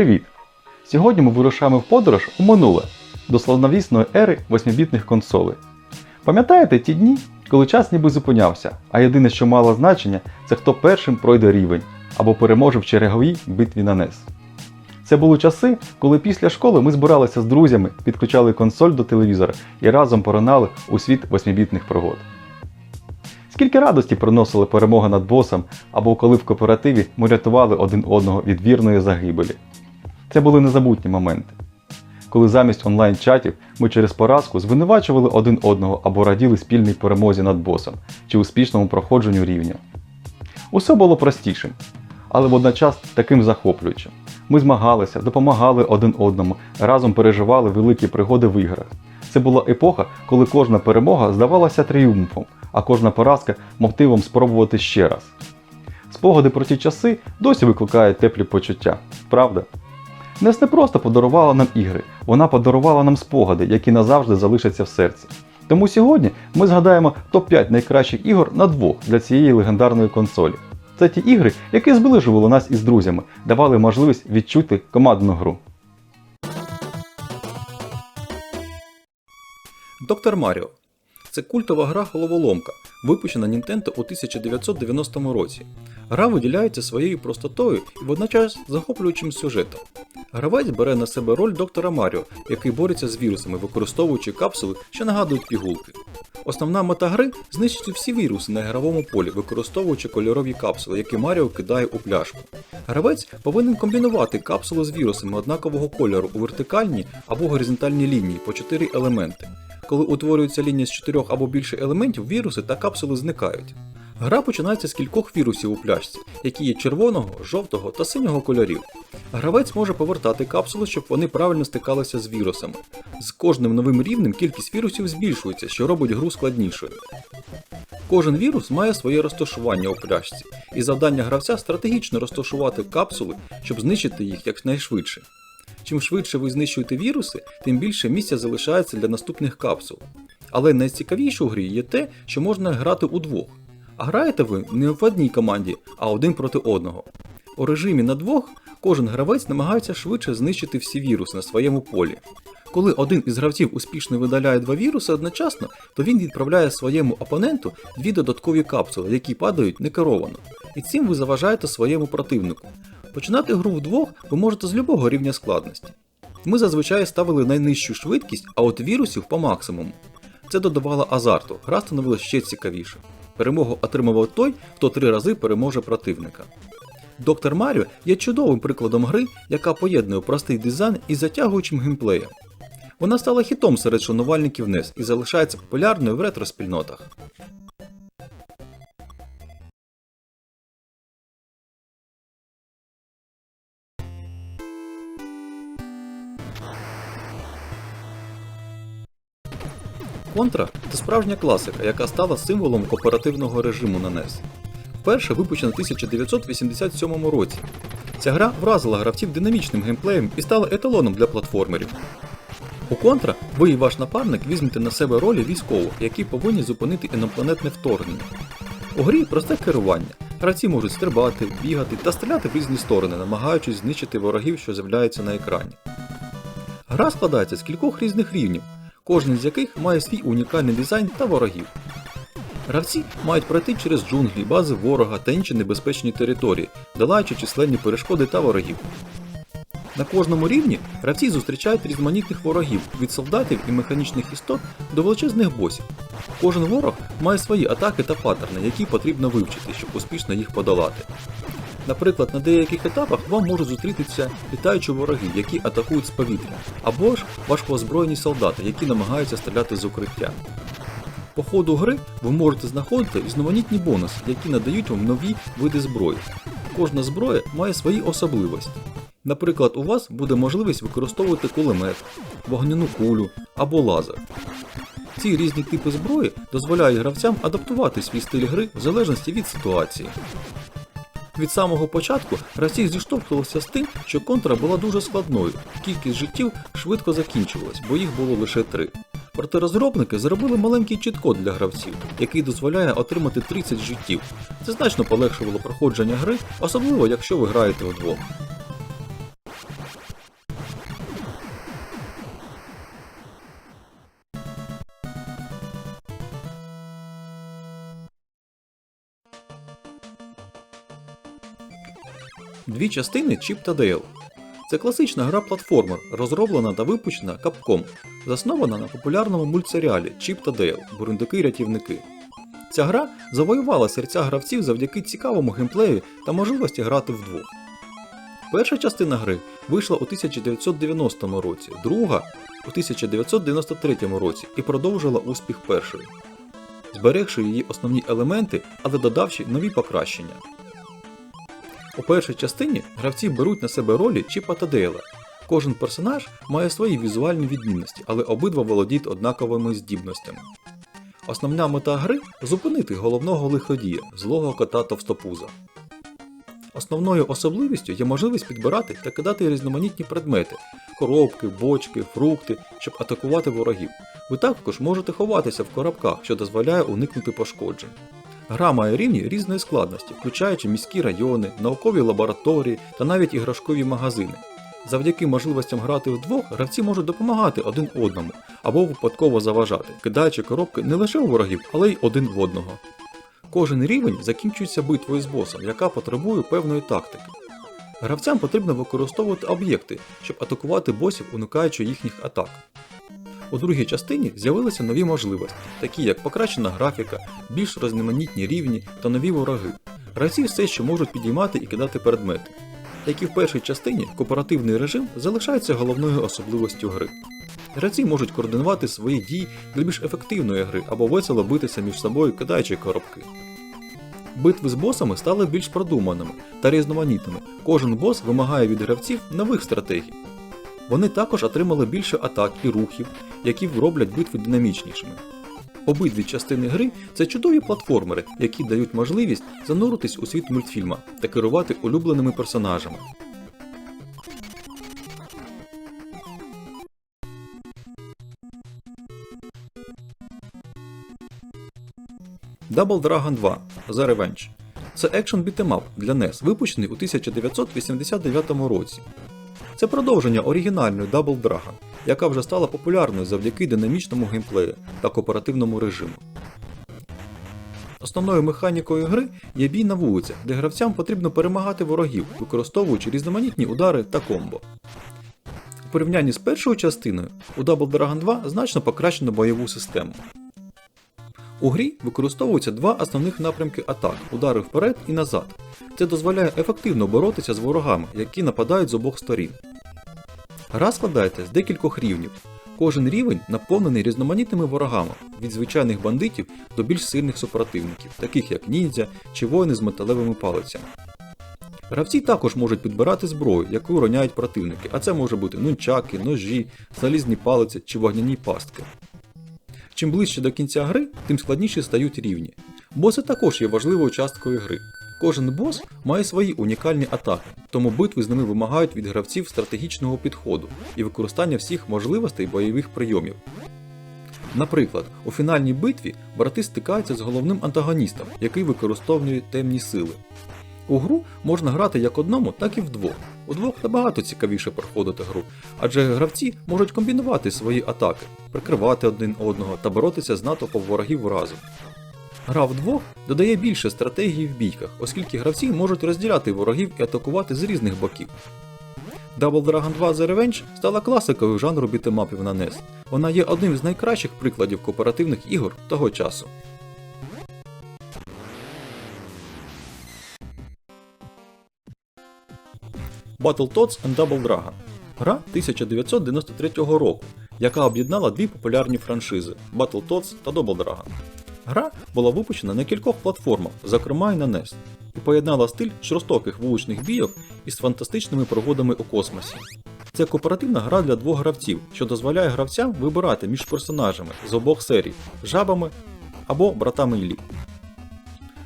Привіт! Сьогодні ми вирушаємо в подорож у минуле до славновісної ери восьмібітних консолей. Пам'ятаєте ті дні, коли час ніби зупинявся, а єдине, що мало значення, це хто першим пройде рівень або переможе в череговій битві на NES. Це були часи, коли після школи ми збиралися з друзями, підключали консоль до телевізора і разом поринали у світ восьмібітних пригод. Скільки радості приносила перемога над босом, або коли в кооперативі ми рятували один одного від вірної загибелі. Це були незабутні моменти. Коли замість онлайн-чатів ми через поразку звинувачували один одного або раділи спільній перемозі над босом чи успішному проходженню рівня. Усе було простішим, але водночас таким захоплюючим. Ми змагалися, допомагали один одному, разом переживали великі пригоди в іграх. Це була епоха, коли кожна перемога здавалася тріумфом, а кожна поразка мотивом спробувати ще раз. Спогади про ті часи досі викликають теплі почуття, правда? Нес не просто подарувала нам ігри, вона подарувала нам спогади, які назавжди залишаться в серці. Тому сьогодні ми згадаємо топ-5 найкращих ігор на двох для цієї легендарної консолі. Це ті ігри, які зближували нас із друзями, давали можливість відчути командну гру. Доктор Маріо. Це культова гра головоломка, випущена Nintendo у 1990 році. Гра виділяється своєю простотою і водночас захоплюючим сюжетом. Гравець бере на себе роль доктора Маріо, який бореться з вірусами, використовуючи капсули, що нагадують пігулки. Основна мета гри знищити всі віруси на ігровому полі, використовуючи кольорові капсули, які Маріо кидає у пляшку. Гравець повинен комбінувати капсули з вірусами однакового кольору у вертикальній або горизонтальній лінії по 4 елементи. Коли утворюється лінія з 4 або більше елементів, віруси та капсули зникають. Гра починається з кількох вірусів у пляшці, які є червоного, жовтого та синього кольорів. Гравець може повертати капсули, щоб вони правильно стикалися з вірусами. З кожним новим рівнем кількість вірусів збільшується, що робить гру складнішою. Кожен вірус має своє розташування у пляшці, і завдання гравця стратегічно розташувати капсули, щоб знищити їх якнайшвидше. Чим швидше ви знищуєте віруси, тим більше місця залишається для наступних капсул. Але найцікавіше у грі є те, що можна грати удвох. А граєте ви не в одній команді, а один проти одного. У режимі на двох кожен гравець намагається швидше знищити всі віруси на своєму полі. Коли один із гравців успішно видаляє два віруси одночасно, то він відправляє своєму опоненту дві додаткові капсули, які падають некеровано. І цим ви заважаєте своєму противнику. Починати гру вдвох ви можете з любого рівня складності. Ми зазвичай ставили найнижчу швидкість, а от вірусів по максимуму. Це додавало азарту, гра становилася ще цікавіше. Перемогу отримував той, хто три рази переможе противника. Доктор Маріо є чудовим прикладом гри, яка поєднує простий дизайн із затягуючим геймплеєм. Вона стала хітом серед шанувальників NES і залишається популярною в ретро-спільнотах. Контра це справжня класика, яка стала символом кооперативного режиму на NES. Вперше випущена в 1987 році. Ця гра вразила гравців динамічним геймплеєм і стала еталоном для платформерів. У контра ви і ваш напарник візьмете на себе ролі військових, які повинні зупинити інопланетне вторгнення. У грі просте керування. Гравці можуть стрибати, бігати та стріляти в різні сторони, намагаючись знищити ворогів, що з'являються на екрані. Гра складається з кількох різних рівнів, кожен з яких має свій унікальний дизайн та ворогів. Гравці мають пройти через джунглі, бази ворога та інші небезпечні території, долаючи численні перешкоди та ворогів. На кожному рівні гравці зустрічають різноманітних ворогів від солдатів і механічних істот до величезних босів. Кожен ворог має свої атаки та паттерни, які потрібно вивчити, щоб успішно їх подолати. Наприклад, на деяких етапах вам можуть зустрітися літаючі вороги, які атакують з повітря, або ж важкоозброєні солдати, які намагаються стріляти з укриття. По ходу гри ви можете знаходити різноманітні бонуси, які надають вам нові види зброї. Кожна зброя має свої особливості. Наприклад, у вас буде можливість використовувати кулемет, вогняну кулю або лазер. Ці різні типи зброї дозволяють гравцям адаптувати свій стиль гри в залежності від ситуації. Від самого початку Росія зіштовхувалися з тим, що контра була дуже складною, кількість життів швидко закінчувалась, бо їх було лише три. Проте розробники зробили маленький чіткод для гравців, який дозволяє отримати 30 життів. Це значно полегшувало проходження гри, особливо якщо ви граєте вдвох. Дві частини Chip та Dale. Це класична гра платформер, розроблена та випущена Capcom, заснована на популярному мультсеріалі Chip та Дейл Бурундуки-рятівники. Ця гра завоювала серця гравців завдяки цікавому геймплею та можливості грати вдвох. Перша частина гри вийшла у 1990 році, друга у 1993 році і продовжила успіх першої, зберегши її основні елементи, але додавши нові покращення. У першій частині гравці беруть на себе ролі Чіпа та Дейла. Кожен персонаж має свої візуальні відмінності, але обидва володіють однаковими здібностями. Основна мета гри зупинити головного лиходія, злого кота товстопуза. Основною особливістю є можливість підбирати та кидати різноманітні предмети коробки, бочки, фрукти, щоб атакувати ворогів. Ви також можете ховатися в коробках, що дозволяє уникнути пошкоджень. Гра має рівні різної складності, включаючи міські райони, наукові лабораторії та навіть іграшкові магазини. Завдяки можливостям грати вдвох, гравці можуть допомагати один одному або випадково заважати, кидаючи коробки не лише у ворогів, але й один в одного. Кожен рівень закінчується битвою з босом, яка потребує певної тактики. Гравцям потрібно використовувати об'єкти, щоб атакувати босів, уникаючи їхніх атак. У другій частині з'явилися нові можливості, такі як покращена графіка, більш різноманітні рівні та нові вороги. Гравці все ще можуть підіймати і кидати предмети. Як і в першій частині, кооперативний режим залишається головною особливостю гри. Гравці можуть координувати свої дії для більш ефективної гри або весело битися між собою, кидаючи коробки. Битви з босами стали більш продуманими та різноманітними. Кожен бос вимагає від гравців нових стратегій. Вони також отримали більше атак і рухів, які роблять битви динамічнішими. Обидві частини гри це чудові платформери, які дають можливість зануритись у світ мультфільма та керувати улюбленими персонажами. Double Dragon 2 The Revenge. Це екшен бітемап для NES, випущений у 1989 році. Це продовження оригінальної Double Dragon, яка вже стала популярною завдяки динамічному геймплею та кооперативному режиму. Основною механікою гри є бій на вулицях, де гравцям потрібно перемагати ворогів, використовуючи різноманітні удари та комбо. У порівнянні з першою частиною у Double Dragon 2 значно покращено бойову систему. У грі використовуються два основних напрямки атак удари вперед і назад. Це дозволяє ефективно боротися з ворогами, які нападають з обох сторін. Гра складається з декількох рівнів. Кожен рівень наповнений різноманітними ворогами від звичайних бандитів до більш сильних супротивників, таких як ніндзя чи воїни з металевими палицями. Гравці також можуть підбирати зброю, яку роняють противники, а це може бути нунчаки, ножі, залізні палиці чи вогняні пастки. Чим ближче до кінця гри, тим складніші стають рівні. Боси також є важливою часткою гри. Кожен бос має свої унікальні атаки, тому битви з ними вимагають від гравців стратегічного підходу і використання всіх можливостей бойових прийомів. Наприклад, у фінальній битві брати стикаються з головним антагоністом, який використовує темні сили. У гру можна грати як одному, так і вдвох. Удвох набагато цікавіше проходити гру, адже гравці можуть комбінувати свої атаки, прикривати один одного та боротися з натовпом ворогів разом. Гра вдвох додає більше стратегії в бійках, оскільки гравці можуть розділяти ворогів і атакувати з різних боків. Double Dragon 2 The Revenge стала класикою жанру бітемапів на NES. Вона є одним з найкращих прикладів кооперативних ігор того часу. Battletoads and Double Dragon гра 1993 року, яка об'єднала дві популярні франшизи Battletoads та Double Dragon. Гра була випущена на кількох платформах, зокрема й на NES, і поєднала стиль жорстоких вуличних бійок із фантастичними пригодами у космосі. Це кооперативна гра для двох гравців, що дозволяє гравцям вибирати між персонажами з обох серій жабами або братами Іллі.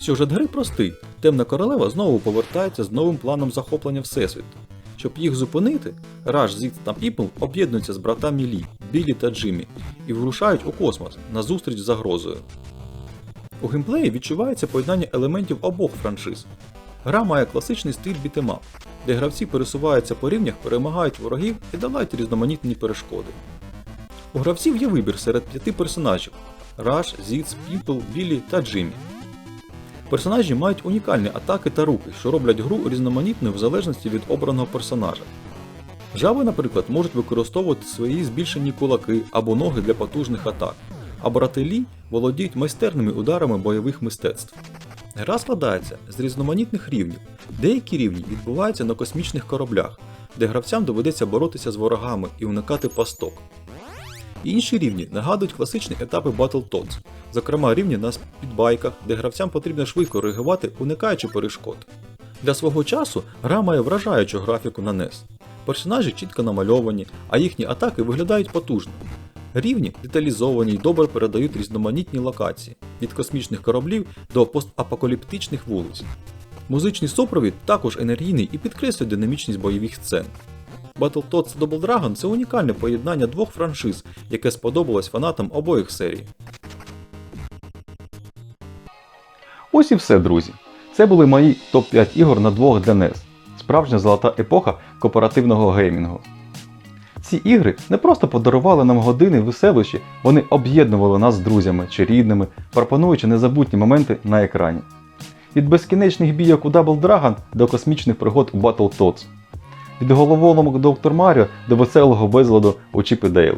Сюжет гри простий. Темна королева знову повертається з новим планом захоплення Всесвіту. Щоб їх зупинити, Раш, Зіт та Піпл об'єднуються з братами Лі, Білі та Джиммі і вирушають у космос на зустріч з загрозою. У геймплеї відчувається поєднання елементів обох франшиз. Гра має класичний стиль бітемап, де гравці пересуваються по рівнях, перемагають ворогів і долають різноманітні перешкоди. У гравців є вибір серед п'яти персонажів: Раш, Зіц, Піпл, Білі та Джиммі. Персонажі мають унікальні атаки та рухи, що роблять гру різноманітною в залежності від обраного персонажа. Жаби, наприклад, можуть використовувати свої збільшені кулаки або ноги для потужних атак, а брати Лі володіють майстерними ударами бойових мистецтв. Гра складається з різноманітних рівнів. Деякі рівні відбуваються на космічних кораблях, де гравцям доведеться боротися з ворогами і уникати пасток. Інші рівні нагадують класичні етапи Battletoads, зокрема рівні на спідбайках, де гравцям потрібно швидко реагувати, уникаючи перешкод. Для свого часу гра має вражаючу графіку на NES. Персонажі чітко намальовані, а їхні атаки виглядають потужно. Рівні деталізовані й добре передають різноманітні локації від космічних кораблів до постапокаліптичних вулиць. Музичний супровід також енергійний і підкреслює динамічність бойових сцен. Battletoads Double Dragon це унікальне поєднання двох франшиз, яке сподобалось фанатам обох серій. Ось і все, друзі. Це були мої топ-5 ігор на двох для NES. Справжня золота епоха кооперативного геймінгу. Ці ігри не просто подарували нам години веселощі, вони об'єднували нас з друзями чи рідними, пропонуючи незабутні моменти на екрані. Від безкінечних бійок у Double Dragon до космічних пригод у Battletoads. Від головоломок Доктор Маріо до веселого безладу у Чіп і Дейл.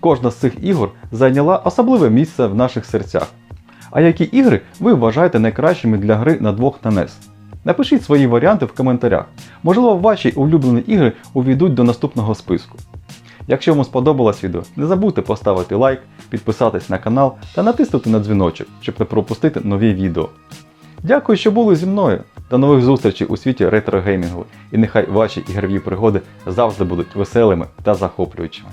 Кожна з цих ігор зайняла особливе місце в наших серцях. А які ігри ви вважаєте найкращими для гри на двох на NES? Напишіть свої варіанти в коментарях. Можливо, ваші улюблені ігри увійдуть до наступного списку. Якщо вам сподобалось відео, не забудьте поставити лайк, підписатись на канал та натиснути на дзвіночок, щоб не пропустити нові відео. Дякую, що були зі мною. До нових зустрічей у світі ретро-геймінгу. І нехай ваші ігрові пригоди завжди будуть веселими та захоплюючими.